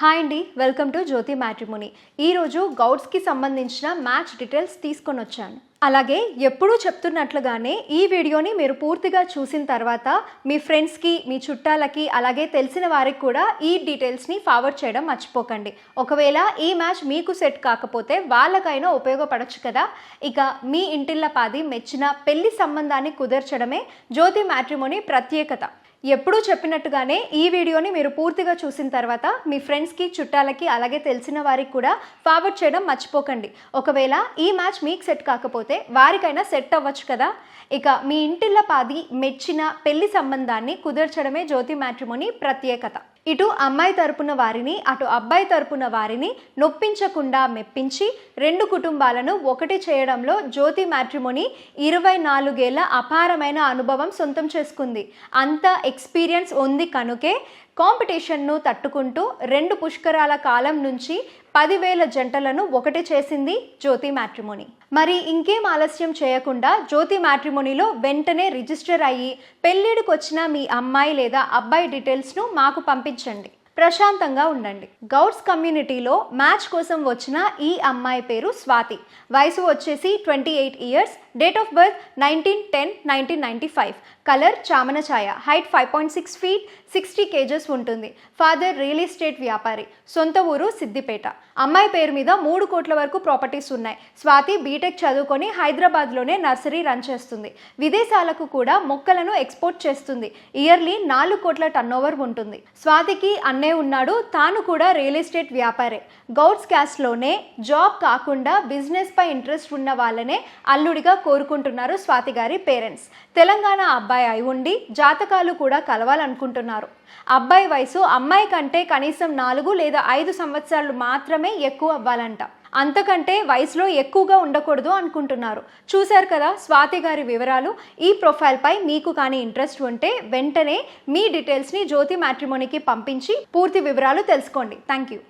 Hi అండి welcome to Jyothi matrimony. ఈరోజు గౌడ్స్కి సంబంధించిన మ్యాచ్ డీటెయిల్స్ తీసుకొని వచ్చాను. అలాగే ఎప్పుడూ చెప్తున్నట్లుగానే ఈ వీడియోని మీరు పూర్తిగా చూసిన తర్వాత మీ ఫ్రెండ్స్కి మీ చుట్టాలకి అలాగే తెలిసిన వారికి కూడా ఈ డీటెయిల్స్ని ఫార్వర్డ్ చేయడం మర్చిపోకండి. ఒకవేళ ఈ మ్యాచ్ మీకు సెట్ కాకపోతే వాళ్ళకైనా ఉపయోగపడచ్చు కదా. ఇక మీ ఇంటిళ్ళ పాది మెచ్చిన పెళ్ళి సంబంధాన్ని కుదర్చడమే జ్యోతి మ్యాట్రిమోని ప్రత్యేకత. ఎప్పుడూ చెప్పినట్టుగానే ఈ వీడియోని మీరు పూర్తిగా చూసిన తర్వాత మీ ఫ్రెండ్స్కి చుట్టాలకి అలాగే తెలిసిన వారికి కూడా ఫార్వర్డ్ చేయడం మర్చిపోకండి. ఒకవేళ ఈ మ్యాచ్ మీకు సెట్ కాకపోతే వారికైనా సెట్ అవ్వచ్చు కదా? ఇక మీ ఇంటిల్ల పాది మెచ్చిన పెళ్ళి సంబంధాన్ని కుదర్చడమే జ్యోతి మ్యాట్రిమోని ప్రత్యేకత. ఇటు అమ్మాయి తరపున వారిని అటు అబ్బాయి తరపున వారిని నొప్పించకుండా మెప్పించి రెండు కుటుంబాలను ఒకటి చేయడంలో జ్యోతి మ్యాట్రిమోని ఇరవై నాలుగేళ్ళ అపారమైన అనుభవం సొంతం చేసుకుంది. అంత ఎక్స్పీరియన్స్ ఉంది కనుకే కాంపిటీషన్ను తట్టుకుంటూ రెండు పుష్కరాల కాలం నుంచి పదివేల జంటలను ఒకటి చేసింది జ్యోతి మ్యాట్రిమోని. మరి ఇంకేం ఆలస్యం చేయకుండా జ్యోతి మ్యాట్రిమోనిలో వెంటనే రిజిస్టర్ అయ్యి పెళ్ళిడికి వచ్చిన మీ అమ్మాయి లేదా అబ్బాయి డీటెయిల్స్ను మాకు పంపించండి. ప్రశాంతంగా ఉండండి. గౌడ్స్ కమ్యూనిటీలో మ్యాచ్ కోసం వచ్చిన ఈ అమ్మాయి పేరు స్వాతి. వయసు వచ్చేసి twenty eight years date of birth nineteen ten nineteen ninety five. Colour చామన Chaya height five point six feet sixty kgs ఉంటుంది. ఫాదర్ రియల్ ఎస్టేట్ వ్యాపారి సొంత ఊరు సిద్దిపేట. అమ్మాయి పేరు మీద మూడు కోట్ల వరకు ప్రాపర్టీస్ ఉన్నాయి. స్వాతి బీటెక్ చదువుకొని హైదరాబాద్లోనే నర్సరీ రన్ చేస్తుంది. విదేశాలకు కూడా మొక్కలను ఎక్స్పోర్ట్ చేస్తుంది. ఇయర్లీ నాలుగు కోట్ల టర్నోవర్ ఉంటుంది. స్వాతికి అన్నే ఉన్నాడు. తాను కూడా రియల్ ఎస్టేట్ వ్యాపారే. గౌడ్స్ క్యాస్ట్లోనే జాబ్ కాకుండా బిజినెస్ పై ఇంట్రెస్ట్ ఉన్న వాళ్ళనే అల్లుడిగా కోరుకుంటున్నారు స్వాతి గారి పేరెంట్స్. తెలంగాణ అబ్బాయి అయి ఉండి జాతకాలు కూడా కలవాలనుకుంటున్నారు. అబ్బాయి వయసు అమ్మాయి కంటే కనీసం నాలుగు లేదా ఐదు సంవత్సరాలు మాత్రమే ఎక్కువ అవ్వాలంట. అంతకంటే వయసులో ఎక్కువగా ఉండకూడదు అనుకుంటున్నారు. చూశారు కదా స్వాతి గారి వివరాలు. ఈ ప్రొఫైల్పై మీకు కానీ ఇంట్రెస్ట్ ఉంటే వెంటనే మీ డీటెయిల్స్ని జ్యోతి మ్యాట్రిమోనీకి పంపించి పూర్తి వివరాలు తెలుసుకోండి. Thank you